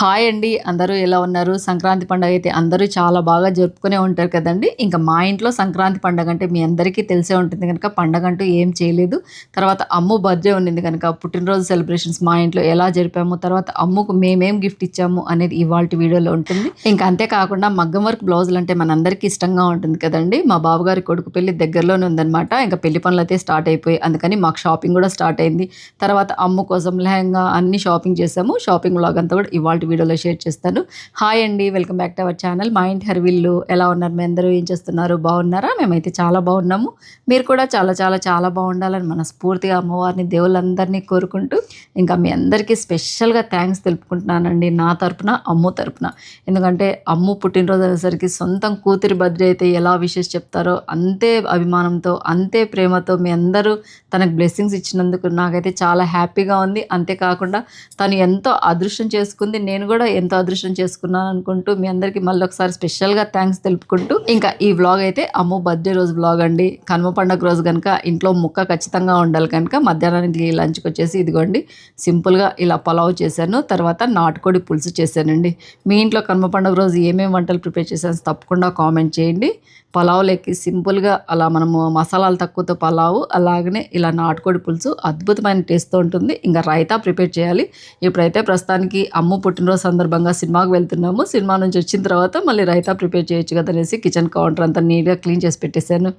Hi అండి. అందరూ ఎలా ఉన్నారు? సంక్రాంతి పండుగ అయితే అందరూ చాలా బాగా జరుపుకునే ఉంటారు కదండి. ఇంకా మా ఇంట్లో సంక్రాంతి పండుగ అంటే మీ అందరికీ తెలిసే ఉంటుంది కనుక పండగ అంటూ ఏం చేయలేదు. తర్వాత అమ్ము బర్త్డే ఉండింది కనుక పుట్టినరోజు సెలబ్రేషన్స్ మా ఇంట్లో ఎలా జరిపాము తర్వాత అమ్ముకు మేమేం గిఫ్ట్ ఇచ్చాము అనేది ఇవాళ వీడియోలో ఉంటుంది. ఇంకా అంతేకాకుండా మగ్గం వర్క్ బ్లౌజులు అంటే మనందరికీ ఇష్టంగా ఉంటుంది కదండి. మా బావగారి కొడుకు పెళ్ళి దగ్గరలోనే ఉందన్నమాట. ఇంకా పెళ్ళి పనులు అయితే స్టార్ట్ అయిపోయి అందుకని మాకు షాపింగ్ కూడా స్టార్ట్ అయింది. తర్వాత అమ్ము కోసం లెహంగా అన్ని షాపింగ్ చేసాము. షాపింగ్ లాగ్ అంతా కూడా ఇవాళ వీడియోలో షేర్ చేస్తాను. హాయ్ అండి welcome back to our channel మా ఇంటి హర్విల్లు ఎలా ఉన్నారు? మీ అందరూ ఏం చేస్తున్నారు? బాగున్నారా? మేమైతే చాలా బాగున్నాము. మీరు కూడా చాలా చాలా చాలా బాగుండాలని మనస్ఫూర్తిగా అమ్మవారిని దేవుళ్ళందరినీ కోరుకుంటూ ఇంకా మీ అందరికీ స్పెషల్గా థ్యాంక్స్ తెలుపుకుంటున్నానండి నా తరపున అమ్ము తరపున. ఎందుకంటే అమ్ము పుట్టినరోజు అనేసరికి సొంతం కూతురి బర్త్డే అయితే ఎలా విషెస్ చెప్తారో అంతే అభిమానంతో అంతే ప్రేమతో మీ అందరూ తనకు బ్లెస్సింగ్స్ ఇచ్చినందుకు నాకైతే చాలా హ్యాపీగా ఉంది. అంతేకాకుండా తను ఎంతో అదృష్టం చేసుకుంది. నేను నేను కూడా ఎంతో అదృష్టం చేసుకున్నాను అనుకుంటూ మీ అందరికీ మళ్ళీ ఒకసారి స్పెషల్గా థ్యాంక్స్ తెలుపుకుంటూ ఇంకా ఈ వ్లాగ్ అయితే అమ్ము బర్త్డే రోజు వ్లాగ్ అండి. కనుమ పండుగ రోజు కనుక ఇంట్లో ముక్క ఖచ్చితంగా ఉండాలి కనుక మధ్యాహ్నానికి లంచ్కి వచ్చేసి ఇదిగోండి. సింపుల్గా ఇలా పలావ్ చేశాను. తర్వాత నాటుకోడి పులుసు చేశానండి. మీ ఇంట్లో కనుమ పండుగ రోజు ఏమేమి వంటలు ప్రిపేర్ చేశాను తప్పకుండా కామెంట్ చేయండి. పలావులకి సింపుల్గా అలా మనము మసాలాలు తక్కువతో పలావు అలాగనే ఇలా నాటుకోడి పులుసు అద్భుతమైన టేస్ట్తో ఉంటుంది. ఇంకా రైతా ప్రిపేర్ చేయాలి. ఇప్పుడైతే ప్రస్తుతానికి అమ్ము పుట్టినరోజు సందర్భంగా సినిమాకి వెళ్తున్నాము. సినిమా నుంచి వచ్చిన తర్వాత మళ్ళీ రైతా ప్రిపేర్ చేయొచ్చు కదా అనేసి కిచెన్ కౌంటర్ అంతా నీట్గా క్లీన్ చేసి పెట్టేశాను.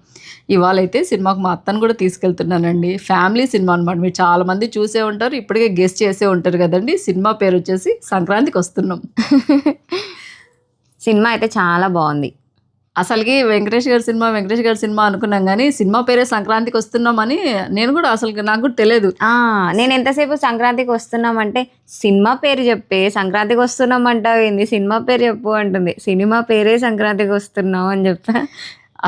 ఇవాళ అయితే సినిమాకు మా అత్తను కూడా తీసుకెళ్తున్నానండి. ఫ్యామిలీ సినిమా అనమాట మీరు చాలామంది చూసే ఉంటారు ఇప్పటికే గెస్ట్ చేసే ఉంటారు కదండి. సినిమా పేరు వచ్చేసి సంక్రాంతికి వస్తున్నాం. సినిమా అయితే చాలా బాగుంది. అసలుకి వెంకటేష్ గారి సినిమా వెంకటేష్ గారి సినిమా అనుకున్నాం కానీ సినిమా పేరే సంక్రాంతికి వస్తున్నామని నేను కూడా అసలు నాకు కూడా తెలియదు. నేను ఎంతసేపు సంక్రాంతికి వస్తున్నామంటే సినిమా పేరు చెప్పే సంక్రాంతికి వస్తున్నాం అంటావు ఏంది? సినిమా పేరు చెప్పు అంటుంది. సినిమా పేరే సంక్రాంతికి వస్తున్నాం అని చెప్తా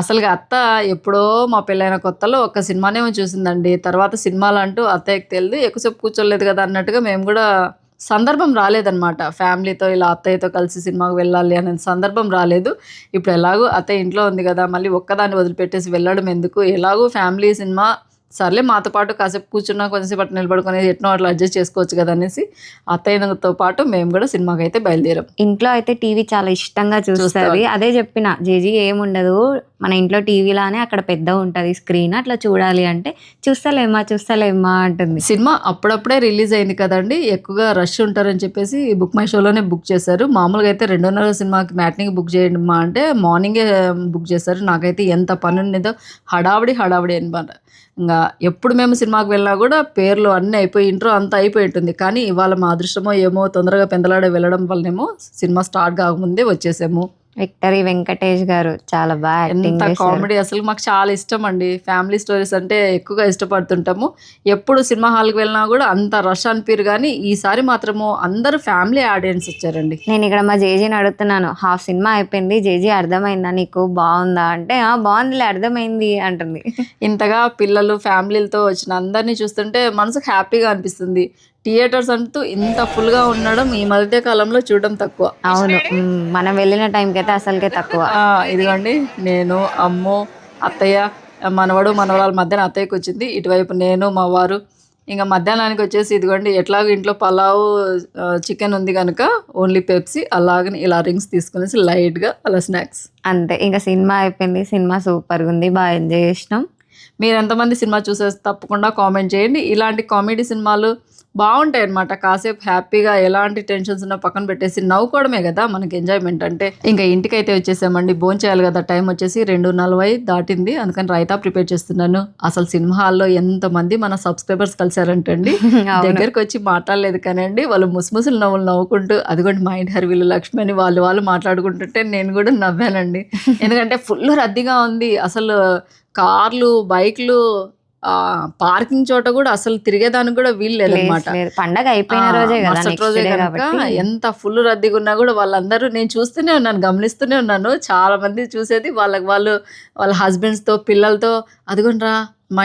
అసలుగా అత్త ఎప్పుడో మా పెళ్ళైన కొత్తలో ఒక సినిమానేమో చూసిందండి. తర్వాత సినిమాలు అంటూ అత్తయ్యకి తెలియదు ఎక్కువసేపు కూర్చోలేదు కదా అన్నట్టుగా మేము కూడా సందర్భం రాలేదన్నమాట. ఫ్యామిలీతో ఇలా అత్తయ్యతో కలిసి సినిమాకి వెళ్ళాలి అనే సందర్భం రాలేదు. ఇప్పుడు ఎలాగో అత్తయ్య ఇంట్లో ఉంది కదా మళ్ళీ ఒక్కదాన్ని వదిలిపెట్టేసి వెళ్ళడం ఎందుకు? ఎలాగో ఫ్యామిలీ సినిమా సర్లే మాతో పాటు కాసేపు కూర్చున్నా కొంచెంసేపు అట్లా నిలబడుకుని ఎట్నో అట్లా అడ్జస్ట్ చేసుకోవచ్చు కదా అనేసి అత్తయ్యతో పాటు మేము కూడా సినిమాకి అయితే బయలుదేరాం. ఇంట్లో అయితే టీవీ చాలా ఇష్టంగా చూస్తుంది. అదే చెప్పిన జేజీ ఏముండదు మన ఇంట్లో టీవీలానే అక్కడ పెద్ద ఉంటది స్క్రీన్ అట్లా చూడాలి అంటే చూస్తలేమా చూస్తలేమా అంటుంది. సినిమా అప్పుడప్పుడే రిలీజ్ అయింది కదండి ఎక్కువగా రష్ ఉంటారని చెప్పేసి బుక్ మై షోలోనే బుక్ చేశారు. మామూలుగా అయితే రెండున్నర సినిమాకి మ్యాట్నింగ్ బుక్ చేయండి మా అంటే మార్నింగే బుక్ చేశారు. నాకైతే ఎంత పని ఉండేదో హడావిడి హడావిడి అనమాట. ఇంకా ఎప్పుడు మేము సినిమాకి వెళ్ళినా కూడా పేర్లు అన్నీ అయిపోయి ఇంట్రో అంతా అయిపోయి ఉంటుంది. కానీ ఇవాళ మా అదృష్టమో ఏమో తొందరగా పెందలాడే వెళ్ళడం వల్లనేమో సినిమా స్టార్ట్ కాకముందే వచ్చేసాము. విక్టరీ వెంకటేష్ గారు చాలా బాగా యాక్టింగ్ కామెడీ అసలు మాకు చాలా ఇష్టం అండి. ఫ్యామిలీ స్టోరీస్ అంటే ఎక్కువగా ఇష్టపడుతుంటాము. ఎప్పుడు సినిమా హాల్కి వెళ్ళినా కూడా అంత రష్ అనిపిరు కానీ ఈసారి మాత్రము అందరూ ఫ్యామిలీ ఆడియన్స్ వచ్చారండి. నేను ఇక్కడ మా జేజీని అడుగుతున్నాను హాఫ్ సినిమా అయిపోయింది జేజీ అర్థమైందా నీకు? బాగుందా? అంటే బాగుందిలే అర్థమైంది అంటుంది. ఇంతగా పిల్లలు ఫ్యామిలీలతో వచ్చిన అందరినీ చూస్తుంటే మనసుకు హ్యాపీగా అనిపిస్తుంది. థియేటర్స్ అంటూ ఇంత ఫుల్గా ఉండడం ఈ మధ్య కాలంలో చూడడం తక్కువ. అవును. మనం వెళ్ళిన టైంకి అయితే అసలుకే తక్కువ. ఆ, ఇదిగోండి నేను అమ్ము అత్తయ్య మనవడు మనవరాల మధ్యన అత్తయ్యకి వచ్చింది. ఇటువైపు నేను మా వారు. ఇంకా మధ్యాహ్నానికి వచ్చేసి ఇదిగోండి ఎట్లాగో ఇంట్లో పలావ్ చికెన్ ఉంది కనుక ఓన్లీ పెప్సీ అలాగని ఇలా రింగ్స్ తీసుకునేసి లైట్గా అలా స్నాక్స్. అంతే. ఇంకా సినిమా అయిపోయింది. సినిమా సూపర్గా ఉంది. బాగా ఎంజాయ్ చేసినాం. మీరు ఎంతమంది సినిమా చూసేసి తప్పకుండా కామెంట్ చేయండి. ఇలాంటి కామెడీ సినిమాలు బాగుంటాయి అనమాట కాసేపు హ్యాపీగా ఎలాంటి టెన్షన్స్ ఉన్నా పక్కన పెట్టేసి నవ్వుకోవడమే కదా మనకి ఎంజాయ్మెంట్ అంటే. ఇంకా ఇంటికైతే వచ్చేసామండి. భోజనం చేయాలి కదా టైం వచ్చేసి రెండు నలభై దాటింది. అందుకని రైతా ప్రిపేర్ చేస్తున్నాను. అసలు సినిమా హాల్లో ఎంతమంది మన సబ్స్క్రైబర్స్ కలిసారంటండి. దగ్గరికి వచ్చి మాట్లాడలేదు కానండి. వాళ్ళు ముసిముసులు నవ్వులు నవ్వుకుంటూ అదిగోండి మా ఇంటి హరివిలు లక్ష్మి అని వాళ్ళు వాళ్ళు మాట్లాడుకుంటుంటే నేను కూడా నవ్వానండి. ఎందుకంటే ఫుల్ రద్దీగా ఉంది. అసలు కార్లు బైక్లు పార్కింగ్ చోట కూడా అసలు తిరిగేదానికి కూడా వీలు లేదనమాట. పండగ అయిపోయిన రోజే మరుసటి రోజే కనుక ఎంత ఫుల్ రద్దీగా ఉన్నా కూడా వాళ్ళందరూ నేను చూస్తూనే ఉన్నాను గమనిస్తూనే ఉన్నాను. చాలా మంది చూసేది వాళ్ళకి వాళ్ళు వాళ్ళ హస్బెండ్స్తో పిల్లలతో అదిగోండ్రా మా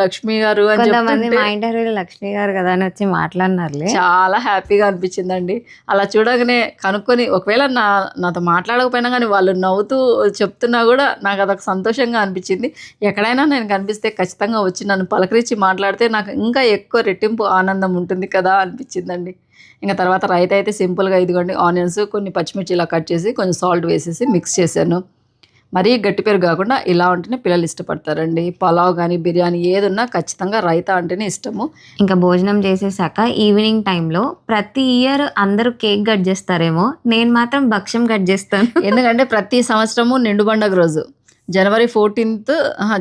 లక్ష్మి గారు అని కొంతమంది చెప్తుంటే మా లక్ష్మి గారు కదా అని వచ్చి మాట్లాడినారులే. చాలా హ్యాపీగా అనిపించిందండి. అలా చూడగానే కనుక్కొని ఒకవేళ నా నాతో మాట్లాడకపోయినా కానీ వాళ్ళు నవ్వుతూ చెప్తున్నా కూడా నాకు అదొక సంతోషంగా అనిపించింది. ఎక్కడైనా నేను కనిపిస్తే ఖచ్చితంగా వచ్చి నన్ను పలకరించి మాట్లాడితే నాకు ఇంకా ఎక్కువ రెట్టింపు ఆనందం ఉంటుంది కదా అనిపించిందండి. ఇంకా తర్వాత రైతా అయితే సింపుల్గా ఇదిగోండి ఆనియన్స్ కొన్ని పచ్చిమిర్చి ఇలా కట్ చేసి కొంచెం సాల్ట్ వేసేసి మిక్స్ చేశాను. మరీ గట్టి పెరుగు కాకుండా ఇలా ఉంటేనే పిల్లలు ఇష్టపడతారండి. పలావ్ కానీ బిర్యానీ ఏది ఉన్నా ఖచ్చితంగా రైతా అంటేనే ఇష్టము. ఇంకా భోజనం చేసేసాక ఈవినింగ్ టైంలో ప్రతి ఇయర్ అందరూ కేక్ కట్ చేస్తారేమో. నేను మాత్రం భక్ష్యం కట్ చేస్తాను. ఎందుకంటే ప్రతి సంవత్సరము నిండు పండగ రోజు. జనవరి ఫోర్టీన్త్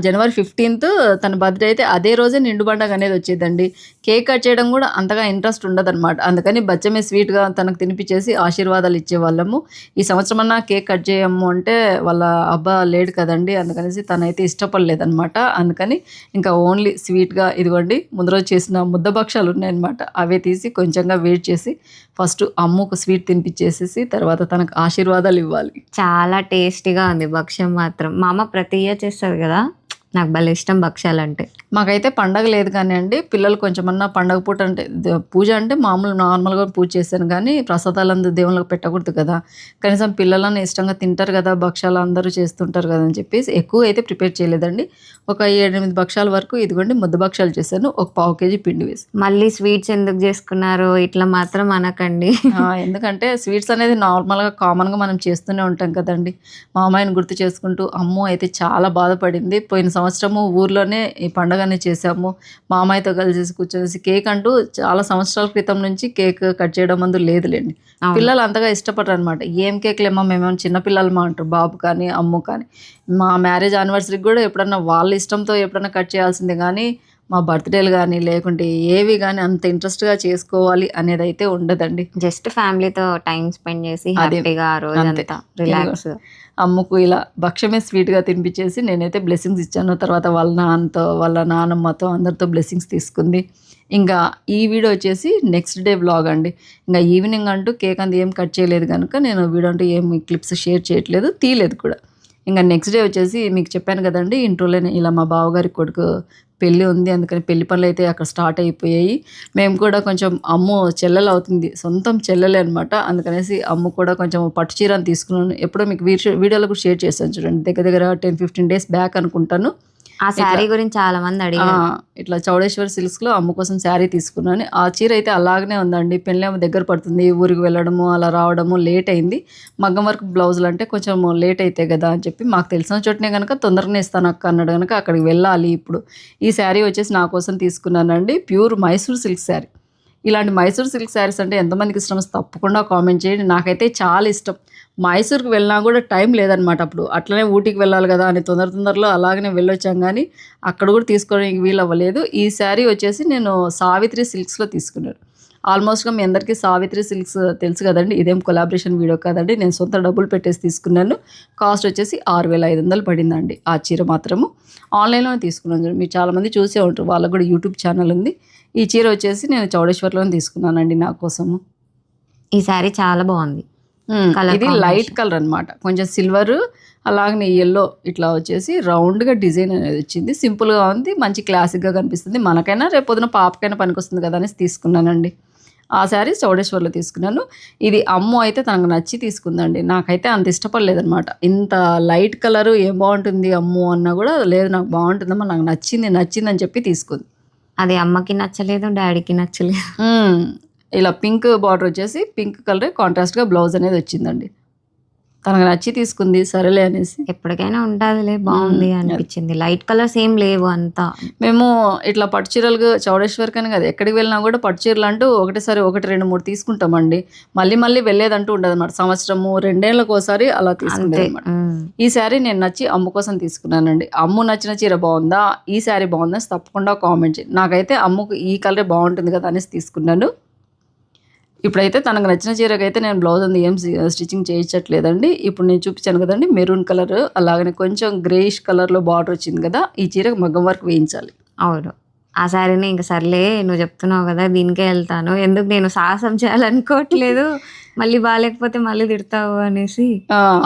జనవరి ఫిఫ్టీన్త్ తన బర్త్డే అయితే అదే రోజే నిండు పండగ అనేది వచ్చేదండి. కేక్ కట్ చేయడం కూడా అంతగా ఇంట్రెస్ట్ ఉండదన్నమాట. అందుకని బచ్చమే స్వీట్గా తనకు తినిపించేసి ఆశీర్వాదాలు ఇచ్చేవాళ్ళము. ఈ సంవత్సరం అన్నా కేక్ కట్ చేయము అంటే వాళ్ళ అబ్బా లేడు కదండి. అందుకనేసి తనైతే ఇష్టపడలేదన్నమాట. అందుకని ఇంకా ఓన్లీ స్వీట్గా ఇదిగోండి ముందు రోజు చేసిన ముద్ద భక్షాలు ఉన్నాయన్నమాట. అవే తీసి కొంచెంగా వెయిట్ చేసి ఫస్ట్ అమ్ముకు స్వీట్ తినిపించేసేసి తర్వాత తనకు ఆశీర్వాదాలు ఇవ్వాలి. చాలా టేస్టీగా ఉంది భక్ష్యం మాత్రం. మా అమ్మ ప్రతి ఇయర్ చేస్తుంది కదా. నాకు భలే ఇష్టం భక్ష్యాలు అంటే మాకైతే పండగ లేదు కానీ అండి పిల్లలు కొంచెమన్నా పండగ పూట అంటే పూజ అంటే మామూలు నార్మల్గా పూజ చేశాను కానీ ప్రసాదాలందు దేవుళ్ళకి పెట్టకూడదు కదా. కనీసం పిల్లలను ఇష్టంగా తింటారు కదా భక్షాలు అందరూ చేస్తుంటారు కదా అని చెప్పేసి ఎక్కువ అయితే ప్రిపేర్ చేయలేదండి. ఒక ఏడెనిమిది భక్షాల వరకు ఇదిగోండి ముద్ద భక్షాలు చేశాను ఒక పావు కేజీ పిండి వేసి మళ్ళీ స్వీట్స్ ఎందుకు చేసుకున్నారు ఇట్లా మాత్రం అనకండి. ఎందుకంటే స్వీట్స్ అనేది నార్మల్గా కామన్గా మనం చేస్తూనే ఉంటాం కదండి. మా అమ్మాయిని గుర్తు చేసుకుంటూ అమ్మ అయితే చాలా బాధపడింది. పోయిన సంవత్సరము ఊర్లోనే ఈ పండగని చేసాము మా అమ్మాయితో కలిసి కూర్చొనేసి కేక్ అంటూ చాలా సంవత్సరాల క్రితం నుంచి కేక్ కట్ చేయడం మందు లేదులేండి. పిల్లలు అంతగా ఇష్టపడరు అనమాట ఏం కేక్లేమో మేమేమో చిన్నపిల్లలమా అంటారు బాబు కానీ అమ్ము కానీ. మా మ్యారేజ్ యానివర్సరీకి కూడా ఎప్పుడన్నా వాళ్ళ ఇష్టంతో ఎప్పుడన్నా కట్ చేయాల్సిందే కానీ మా బర్త్డేలు కానీ లేకుంటే ఏవి కానీ అంత ఇంట్రెస్ట్గా చేసుకోవాలి అనేది అయితే ఉండదండి. జస్ట్ ఫ్యామిలీతో టైం స్పెండ్ చేసి. హ్యాపీగా రిలాక్స్ అమ్మకు ఇలా భక్ష్యమే స్వీట్గా తినిపించేసి నేనైతే బ్లెస్సింగ్స్ ఇచ్చాను. తర్వాత వాళ్ళ నాన్నతో వాళ్ళ నాన్నమ్మతో అందరితో బ్లెస్సింగ్స్ తీసుకుంది. ఇంకా ఈ వీడియో వచ్చేసి నెక్స్ట్ డే వ్లాగ్ అండి. ఇంకా ఈవినింగ్ అంటూ కేక్ అంతా ఏం కట్ చేయలేదు కనుక నేను వీడియో అంటూ ఏం క్లిప్స్ షేర్ చేయట్లేదు తీయలేదు కూడా. ఇంకా నెక్స్ట్ డే వచ్చేసి మీకు చెప్పాను కదండి ఇంట్లోనే ఇలా మా బావగారి కొడుకు పెళ్ళి ఉంది అందుకని పెళ్ళి పనులు అయితే అక్కడ స్టార్ట్ అయిపోయాయి. మేము కూడా కొంచెం అమ్ము చెల్లెలు అవుతుంది సొంతం చెల్లెలే అనమాట అందుకనేసి అమ్ము కూడా కొంచెం పట్టు చీరని తీసుకున్నాను. ఎప్పుడో మీకు వీడియో వీడియోలో కూడా షేర్ చేశాను చూడండి దగ్గర దగ్గర టెన్ ఫిఫ్టీన్ డేస్ బ్యాక్ అనుకుంటాను. ఆ శారీ గురించి చాలా మంది అడిగారు. ఇట్లా చౌడేశ్వర్ సిల్క్స్లో అమ్మ కోసం శారీ తీసుకున్నాను. ఆ చీర అయితే అలాగనే ఉందండి. పెళ్ళేమో దగ్గర పడుతుంది. ఊరికి వెళ్ళడము అలా రావడము లేట్ అయింది. మగ్గం వర్క్ బ్లౌజులు అంటే కొంచెం లేట్ అయితే కదా అని చెప్పి మాకు తెలిసిన చోటనే కనుక తొందరగానే ఇస్తాను అక్క అన్నాడు కనుక అక్కడికి వెళ్ళాలి ఇప్పుడు. ఈ శారీ వచ్చేసి నా కోసం తీసుకున్నానండి. Pure Mysore silk sari. ఇలాంటి మైసూర్ సిల్క్ శారీస్ అంటే ఎంతమందికి ఇష్టం తప్పకుండా కామెంట్ చేయండి. నాకైతే చాలా ఇష్టం. మైసూర్కి వెళ్ళినా కూడా టైం లేదనమాట అప్పుడు. అట్లనే ఊటీకి వెళ్ళాలి కదా అని తొందర తొందరలో అలాగనే వెళ్ళొచ్చాం కానీ అక్కడ కూడా తీసుకోవడానికి వీలు అవ్వలేదు. ఈ శారీ వచ్చేసి నేను సావిత్రి సిల్క్స్లో తీసుకున్నాను. ఆల్మోస్ట్గా మీ అందరికీ సావిత్రి సిల్క్స్ తెలుసు కదండి. ఇదేం కొలాబరేషన్ వీడియో కాదండి. నేను సొంత డబ్బులు పెట్టేసి తీసుకున్నాను. కాస్ట్ వచ్చేసి ఆరు వేల ఐదు వందలు పడిందండి ఆ చీర మాత్రము. ఆన్లైన్లోనే తీసుకున్నాను మీరు చాలామంది చూసే ఉంటారు. వాళ్ళకు కూడా యూట్యూబ్ ఛానల్ ఉంది. ఈ చీర వచ్చేసి నేను చౌడేశ్వర్లోనే తీసుకున్నానండి నా కోసము. ఈ శారీ చాలా బాగుంది. ఇది combination. లైట్ కలర్ అన్నమాట. కొంచెం సిల్వర్ అలాగనే ఎల్లో ఇట్లా వచ్చేసి రౌండ్గా డిజైన్ అనేది వచ్చింది. సింపుల్గా ఉంది మంచి క్లాసిక్గా కనిపిస్తుంది. మనకైనా రేపు పొద్దున పాపకైనా పనికొస్తుంది కదా అనేసి తీసుకున్నానండి. ఆ శారీ చౌడేశ్వర్లో తీసుకున్నాను. ఇది అమ్ము అయితే తనకు నచ్చి తీసుకుందండి. నాకైతే అంత ఇష్టపడలేదన్నమాట. ఇంత లైట్ కలర్ ఏం బాగుంటుంది అమ్ము అన్నా కూడా లేదు నాకు బాగుంటుందమ్మా నాకు నచ్చింది నచ్చింది అని చెప్పి తీసుకుంది. అది అమ్మకి నచ్చలేదు డాడీకి నచ్చలేదు. మ్మ్. ఇలా పింక్ బార్డర్ వచ్చేసి పింక్ కలర్ కాంట్రాస్ట్గా బ్లౌజ్ అనేది వచ్చిందండి. తనకు నచ్చి తీసుకుంది సరేలే అనేసి. ఎప్పటికైనా ఉంటుందిలే బాగుంది మ్మ్. అనిపించింది. లైట్ కలర్స్ ఏం లేవు అంతా. మేము ఇట్లా పట్టు చీరలు చౌడేశ్వర్ కానీ కదా ఎక్కడికి వెళ్ళినా కూడా పట్టు చీరలు అంటూ ఒకటేసారి ఒకటి రెండు మూడు తీసుకుంటామండి. మళ్ళీ మళ్ళీ వెళ్ళేదంటూ ఉండదు అనమాట సంవత్సరము రెండేళ్ళకి ఒకసారి అలా తీసుకుంటాం మ్మ్. ఈ శారీ నేను నచ్చి అమ్ము కోసం తీసుకున్నానండి. అమ్ము నచ్చిన చీర బాగుందా? ఈ శారీ బాగుందా? అని తప్పకుండా కామెంట్ చేయండి. నాకైతే అమ్ముకు ఈ కలరే బాగుంటుంది కదా అనేసి తీసుకున్నాను. ఇప్పుడైతే తనకు నచ్చిన చీరకైతే నేను బ్లౌజ్ అంది ఏం స్టిచ్చింగ్ చేయించట్లేదండి. ఇప్పుడు నేను చూపించాను కదండి మెరూన్ కలర్ అలాగనే కొంచెం గ్రేయిష్ కలర్లో బార్డర్ వచ్చింది కదా ఈ చీరకు మగ్గం వర్క్ వేయించాలి. అవును. ఆ శారీని ఇంక సర్లే నువ్వు చెప్తున్నావు కదా దీనికే వెళ్తాను. ఎందుకు నేను సాహసం చేయాలనుకోవట్లేదు? మళ్ళీ బాగాలేకపోతే మళ్ళీ తిడతావు అనేసి.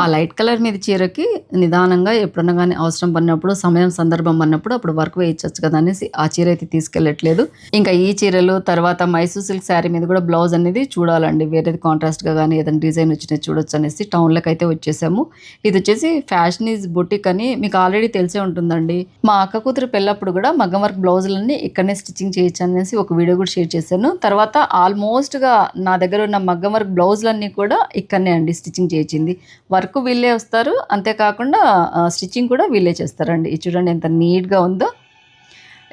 ఆ లైట్ కలర్ మీద చీరకి నిదానంగా ఎప్పుడన్నా కానీ అవసరం పడినప్పుడు సమయం సందర్భం పడినప్పుడు అప్పుడు వర్క్ వేయించవచ్చు కదా అనేసి ఆ చీర అయితే తీసుకెళ్ళట్లేదు. ఇంకా ఈ చీరలు తర్వాత మైసూర్ సిల్క్ శారీ మీద కూడా బ్లౌజ్ అనేది చూడాలండి. వేరేది కాంట్రాస్ట్గా కానీ ఏదైనా డిజైన్ వచ్చినది చూడొచ్చు అనేసి టౌన్లోకి అయితే వచ్చేసాము. ఇది వచ్చేసి ఫ్యాషన్ ఈజ్ బుటిక్ అని మీకు ఆల్రెడీ తెలిసే ఉంటుందండి. మా అక్క కూతురు పెళ్ళప్పుడు కూడా మగ్గం వర్క్ బ్లౌజులన్నీ ఇక్కడనే స్టిచ్చింగ్ చేయొచ్చు అనేసి ఒక వీడియో కూడా షేర్ చేశాను. తర్వాత ఆల్మోస్ట్గా నా దగ్గర ఉన్న మగ్గం వర్క్ బ్లౌజులన్నీ కూడా ఇక్కడనే అండి స్టిచ్చింగ్ చేయించింది. వర్క్ వీళ్ళే వస్తారు. అంతేకాకుండా స్టిచ్చింగ్ కూడా వీళ్ళే చేస్తారండి. ఇది చూడండి ఎంత నీట్గా ఉందో.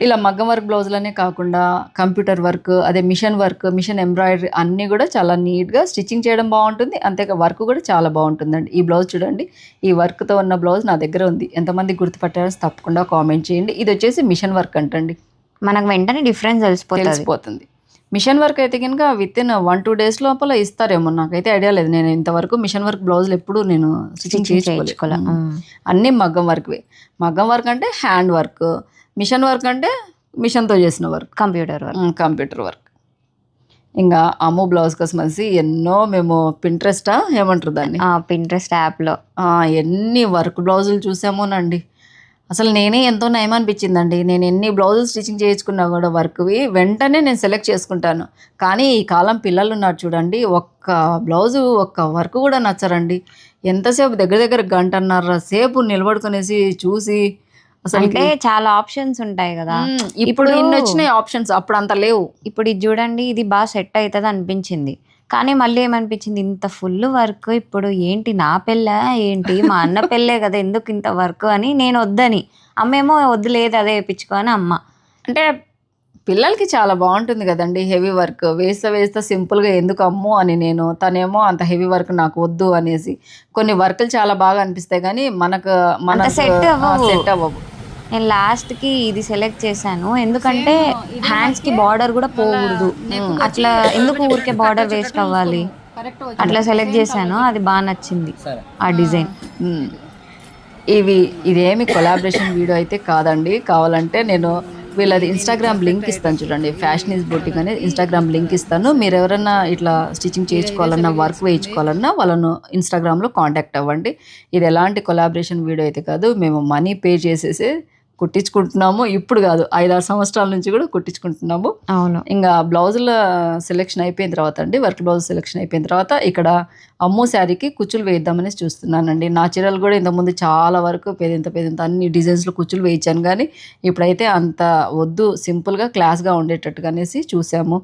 ఇలా మగ్గం వర్క్ బ్లౌజులనే కాకుండా కంప్యూటర్ వర్క్ అదే మిషన్ వర్క్ మిషన్ ఎంబ్రాయిడరీ అన్నీ కూడా చాలా నీట్గా స్టిచ్చింగ్ చేయడం బాగుంటుంది. అంతేకా వర్క్ కూడా చాలా బాగుంటుందండి. ఈ బ్లౌజ్ చూడండి. ఈ వర్క్తో ఉన్న బ్లౌజ్ నా దగ్గర ఉంది. ఎంతమంది గుర్తుపట్టారో తప్పకుండా కామెంట్ చేయండి. ఇది వచ్చేసి మిషన్ వర్క్ అంటండి. మనకు వెంటనే డిఫరెన్స్ తెలిసిపోతుంది. మిషన్ వర్క్ అయితే కనుక with in one two days లోపల ఇస్తారేమో. నాకైతే ఐడియా లేదు. నేను ఇంతవరకు మిషన్ వర్క్ బ్లౌజులు ఎప్పుడు నేను స్టిచ్చింగ్ చేయించుకోలే. అన్నీ మగ్గం వర్క్వే. మగ్గం వర్క్ అంటే హ్యాండ్ వర్క్. మిషన్ వర్క్ అంటే మిషన్తో చేసిన work. Computer work. Computer work. ఇంకా అమ్ము బ్లౌజ్ కోసం అనేసి ఎన్నో మేము పింట్రెస్టా ఏమంటారు దాన్ని? పింట్రెస్ట్ యాప్లో ఆ, ఎన్ని వర్క్ బ్లౌజులు చూసామోనండి. అసలు నేనే ఎంతో నయం అనిపించిందండి. నేను ఎన్ని బ్లౌజులు స్టిచ్చింగ్ చేయించుకున్నా కూడా వర్క్వి వెంటనే నేను సెలెక్ట్ చేసుకుంటాను. కానీ ఈ కాలం పిల్లలు ఉన్నారు చూడండి ఒక్క బ్లౌజు ఒక్క వర్క్ కూడా నచ్చరండి. ఎంతసేపు దగ్గర దగ్గర గంటన్నర సేపు నిలబడుకునేసి చూసి అసలు అంటే చాలా ఆప్షన్స్ ఉంటాయి కదా. ఇప్పుడు ఇప్పుడు- ఇన్ని వచ్చినాయి ఆప్షన్స్ అప్పుడు అంత లేవు. ఇప్పుడు ఇది చూడండి ఇది బాగా సెట్ అవుతుంది అనిపించింది. కానీ మళ్ళీ ఏమనిపించింది ఇంత ఫుల్ వర్క్ ఇప్పుడు ఏంటి నా పెళ్ళ ఏంటి మా అన్న పెళ్ళే కదా ఎందుకు ఇంత వర్క్? అని నేను వద్దని. అమ్మేమో వద్దు లేదు అదే వేయించుకో అని అమ్మ. అంటే పిల్లలకి చాలా బాగుంటుంది కదండి హెవీ వర్క్. వేస్తా వేస్తా సింపుల్గా ఎందుకు అమ్ము అని నేను తనేమో అంత హెవీ వర్క్ నాకు వద్దు అనేసి. కొన్ని వర్కులు చాలా బాగా అనిపిస్తాయి కానీ మనకు మన. సెట్ అవ్వవు. నేను లాస్ట్కి ఇది సెలెక్ట్ చేశాను. ఎందుకంటే హ్యాండ్స్కి బార్డర్ కూడా పోకూడదు. అట్లా ఎందుకు ఊరికే బార్డర్ వేస్ట్ అవ్వాలి? అట్లా సెలెక్ట్ చేశాను. అది బాగా నచ్చింది ఆ డిజైన్. ఇవి ఇదేమి కొలాబరేషన్ వీడియో అయితే కాదండి. కావాలంటే నేను వీళ్ళది ఇన్స్టాగ్రామ్ లింక్ ఇస్తాను చూడండి. ఫ్యాషన్ ఈజ్ బొటిక్ అనేది ఇన్స్టాగ్రామ్ లింక్ ఇస్తాను. మీరు ఎవరైనా ఇట్లా స్టిచ్చింగ్ చేయించుకోవాలన్నా వర్క్ వేయించుకోవాలన్నా వాళ్ళను ఇన్స్టాగ్రామ్లో కాంటాక్ట్ అవ్వండి. ఇది ఎలాంటి కొలాబరేషన్ వీడియో అయితే కాదు. మేము మనీ పే చేసేసి కుట్టించుకుంటున్నాము. ఇప్పుడు కాదు ఐదారు సంవత్సరాల నుంచి కూడా కుట్టించుకుంటున్నాము. అవును. ఇంకా బ్లౌజుల సెలెక్షన్ అయిపోయిన తర్వాత అండి వర్క్ బ్లౌజ్ సెలెక్షన్ అయిపోయిన తర్వాత ఇక్కడ అమ్ము శారీకి కుచ్చులు వేయిద్దామని చూస్తున్నానండి. నా చీరలు కూడా ఇంతకుముందు చాలా వరకు పెద్ద పెద్ద అన్ని డిజైన్స్లో కుచ్చులు వేయించాను కానీ ఇప్పుడైతే అంత వద్దు సింపుల్గా క్లాస్గా ఉండేటట్టుగా అనేసి చూసాము.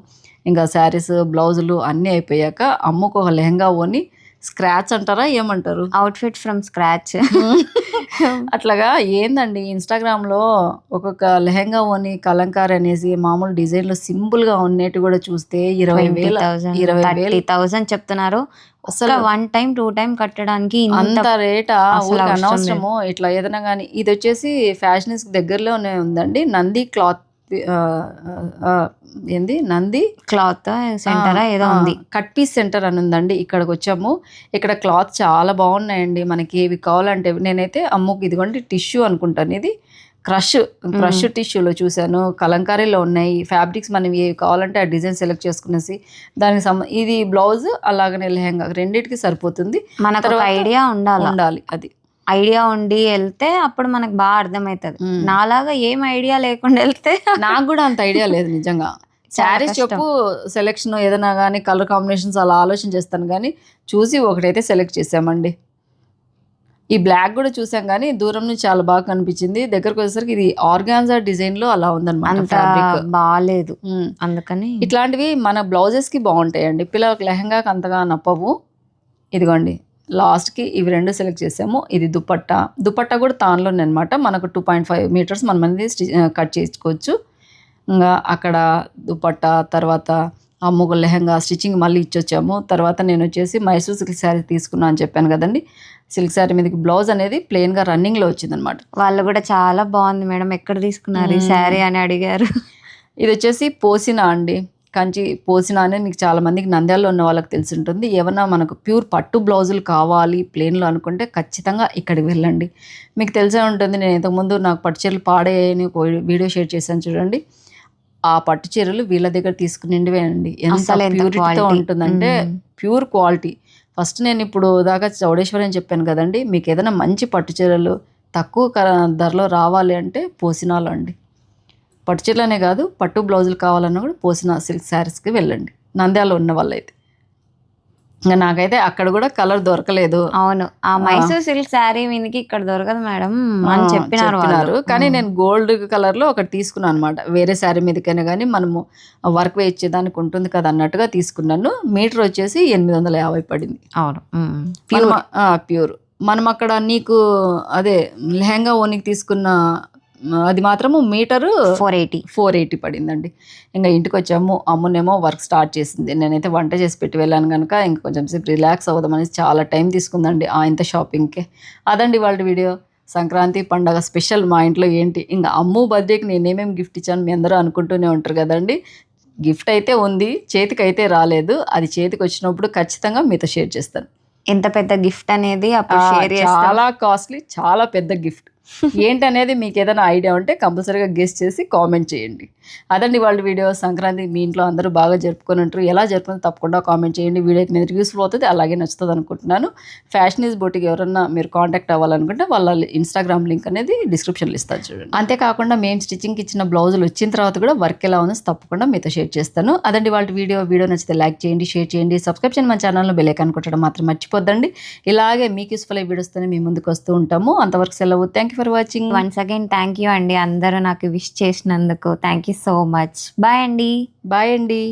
ఇంకా శారీస్ బ్లౌజులు అన్నీ అయిపోయాక అమ్ముకు ఒక లెహంగా ఓని స్క్రాచ్ అంటారా ఏమంటారు? అవుట్ఫిట్ ఫ్రమ్ స్క్రాచ్ అట్లాగా ఏందండి ఇన్స్టాగ్రామ్లో ఒక్కొక్క లెహంగా ఓని కలంకారీ అనేసి మామూలు డిజైన్లో సింపుల్గా ఉన్నట్టు కూడా చూస్తే ఇరవై వేల ఇరవై వేలు. థౌసండ్ చెప్తున్నారు. అసలు వన్ టైం టూ టైం కట్టడానికి అంత రేటా? అనవసరము. ఇట్లా ఏదైనా కానీ ఇది వచ్చేసి ఫ్యాషనిస్ట్ దగ్గరలోనే ఉందండి. నంది క్లాత్ ఏంది? నంది? క్లాత్ సెంటర్ ఏదో ఉంది. కట్ పీస్ సెంటర్ అని ఉందండి. ఇక్కడికి వచ్చాము ఇక్కడ క్లాత్ చాలా బాగున్నాయండి. మనకి ఏవి కావాలంటే నేనైతే అమ్ముకు ఇదిగోండి టిష్యూ అనుకుంటాను. ఇది క్రష్ క్రష్ టిష్యూలో చూశాను. కలంకారీలో ఉన్నాయి. ఫ్యాబ్రిక్స్ మనం ఏవి కావాలంటే ఆ డిజైన్ సెలెక్ట్ చేసుకునేసి దానికి సంబ ఇది బ్లౌజ్ అలాగనే లెహంగా రెండింటికి సరిపోతుంది. తర్వాత ఐడియా ఉండాలి? ఉండాలి అది. ఐడియా ఉండి వెళ్తే అప్పుడు మనకు బాగా అర్థమవుతుంది. నాలాగా ఏం ఐడియా లేకుండా వెళ్తే నాకు కూడా అంత ఐడియా లేదు నిజంగా. శారీస్. చెప్పు సెలెక్షన్ ఏదైనా కానీ కలర్ కాంబినేషన్స్ అలా ఆలోచన చేస్తాను కానీ చూసి ఒకటైతే సెలెక్ట్ చేసామండి. ఈ బ్లాక్ కూడా చూసాం కానీ దూరం నుంచి చాలా బాగా కనిపించింది. దగ్గరకు వచ్చేసరికి ఇది ఆర్గాన్జా డిజైన్లో అలా ఉందన్నమాట బాగాలేదు అందుకని ఇట్లాంటివి మన బ్లౌజెస్కి బాగుంటాయండి. పిల్లలకు లెహంగాకి అంతగా నప్పవు. ఇదిగోండి. లాస్ట్కి ఇవి రెండు సెలెక్ట్ చేసాము. ఇది దుపట్టా. దుపట్టా కూడా తాన్లోనే అనమాట మనకు టూ పాయింట్ ఫైవ్ మీటర్స్ మనం అనేది కట్ చేసుకోవచ్చు. ఇంకా అక్కడ దుపట్టా తర్వాత అమ్ముకు లెహంగా స్టిచ్చింగ్ మళ్ళీ ఇచ్చొచ్చాము. తర్వాత నేను వచ్చేసి మైసూర్ సిల్క్ శారీ తీసుకున్నా అని చెప్పాను కదండి. సిల్క్ శారీ మీదకి బ్లౌజ్ అనేది ప్లెయిన్గా రన్నింగ్లో వచ్చిందనమాట వాళ్ళు కూడా చాలా బాగుంది మేడం. ఎక్కడ తీసుకున్నారు ఈ. శారీ అని అడిగారు. ఇది వచ్చేసి పోసినా అండి. కంచి పోసినా అనేది మీకు చాలా మందికి నంద్యాలలో ఉన్న వాళ్ళకి తెలిసి ఉంటుంది ఏమన్నా మనకు ప్యూర్ పట్టు బ్లౌజులు కావాలి ప్లేన్లో అనుకుంటే ఖచ్చితంగా ఇక్కడికి వెళ్ళండి. మీకు తెలిసే ఉంటుంది నేను ఇంతకుముందు నాకు పట్టు చీరలు పాడేయని వీడియో షేర్ చేశాను చూడండి. ఆ పట్టు చీరలు వీళ్ళ దగ్గర తీసుకునిండివే అండి. ఎంత ప్యూరిటీతో. ఉంటుందంటే. ప్యూర్ క్వాలిటీ ఫస్ట్ నేను ఇప్పుడు దాకా చౌడేశ్వరి అని చెప్పాను కదండి మీకు ఏదైనా మంచి పట్టు చీరలు తక్కువ ధరలో రావాలి అంటే పోసినాలు అండి పట్టు చీరలనే కాదు పట్టు బ్లౌజులు కావాలన్నా కూడా పోసిన సిల్క్ శారీస్కి వెళ్ళండి. నంద్యాల ఉన్న వాళ్ళైతే. ఇంకా నాకైతే అక్కడ కూడా కలర్ దొరకలేదు. అవును. ఆ మైసూర్ సిల్క్ శారీ మీదకి ఇక్కడ దొరకదు మేడం అని చెప్పినారు. కానీ. నేను గోల్డ్ కలర్లో ఒకటి తీసుకున్నాను అనమాట వేరే శారీ మీదకైనా కానీ మనము వర్క్ వేయించేదానికి ఉంటుంది కదా అన్నట్టుగా తీసుకున్నాను. మీటర్ వచ్చేసి ఎనిమిది వందల యాభై పడింది. అవును. Pure. ప్యూర్. మనం అక్కడ నీకు అదే లెహంగా ఓనికి తీసుకున్న అది మాత్రము metre four eighty. Four eighty పడిందండి. ఇంకా ఇంటికి వచ్చాము అమ్మునేమో వర్క్ స్టార్ట్ చేసింది. నేనైతే వంట చేసి పెట్టి వెళ్ళాను కనుక ఇంక కొంచెం సేపు రిలాక్స్ అవుదామని చాలా టైం తీసుకుందండి ఆ ఇంత షాపింగ్కి. అదండి వాళ్ళ వీడియో. సంక్రాంతి పండగ స్పెషల్ మా ఇంట్లో ఏంటి? ఇంకా అమ్ము బర్త్డేకి నేనేమేమి గిఫ్ట్ ఇచ్చాను మీ అందరూ అనుకుంటూనే ఉంటారు కదండి. గిఫ్ట్ అయితే ఉంది చేతికి అయితే రాలేదు. అది చేతికి వచ్చినప్పుడు ఖచ్చితంగా మీతో షేర్ చేస్తాను. ఎంత పెద్ద గిఫ్ట్ అనేది చాలా కాస్ట్లీ చాలా పెద్ద గిఫ్ట్. ఏంటనేది మీకు ఏదైనా ఐడియా ఉంటే కంపల్సరీగా గెస్ట్ చేసి కామెంట్ చేయండి. అదండి వాళ్ళ వీడియో. సంక్రాంతి మీ ఇంట్లో అందరూ బాగా జరుపుకొని ఉంటారు. ఎలా జరుపుకుని తప్పకుండా కామెంట్ చేయండి. వీడియో మీద యూస్ఫుల్ అవుతుంది. అలాగే నచ్చుతుంది అనుకుంటున్నాను ఫ్యాషన్ ఈజ్ బోటికి ఎవరన్నా మీరు కాంటాక్ట్ అవ్వాలనుకుంటే వాళ్ళ ఇన్స్టాగ్రామ్ లింక్ అనేది డిస్క్రిప్షన్లో ఇస్తాను చూడండి. అంతేకాకుండా మేము స్టిచ్చింగ్కి ఇచ్చిన బ్లౌజులు వచ్చిన తర్వాత కూడా వర్క్ ఎలా ఉందో తప్పకుండా మీతో షేర్ చేస్తాను. అదండి వాళ్ళ వీడియో. వీడియో నచ్చితే లైక్ చేయండి షేర్ చేయండి. సబ్స్క్రైబ్ చేయండి మన ఛానల్లో బెల్ కొట్టడం మాత్రం మర్చిపోద్దండి. ఇలాగే మీకు యూస్ఫుల్ అయ్యే వీడియోస్తోనే మీ ముందుకు వస్తూ ఉంటాము. అంతవరకు సెలవు. Thank you for watching once again thank you అండి. అందరూ నాకు విష్ చేసినందుకు. Thank you so much bye అండి బాయ్ అండి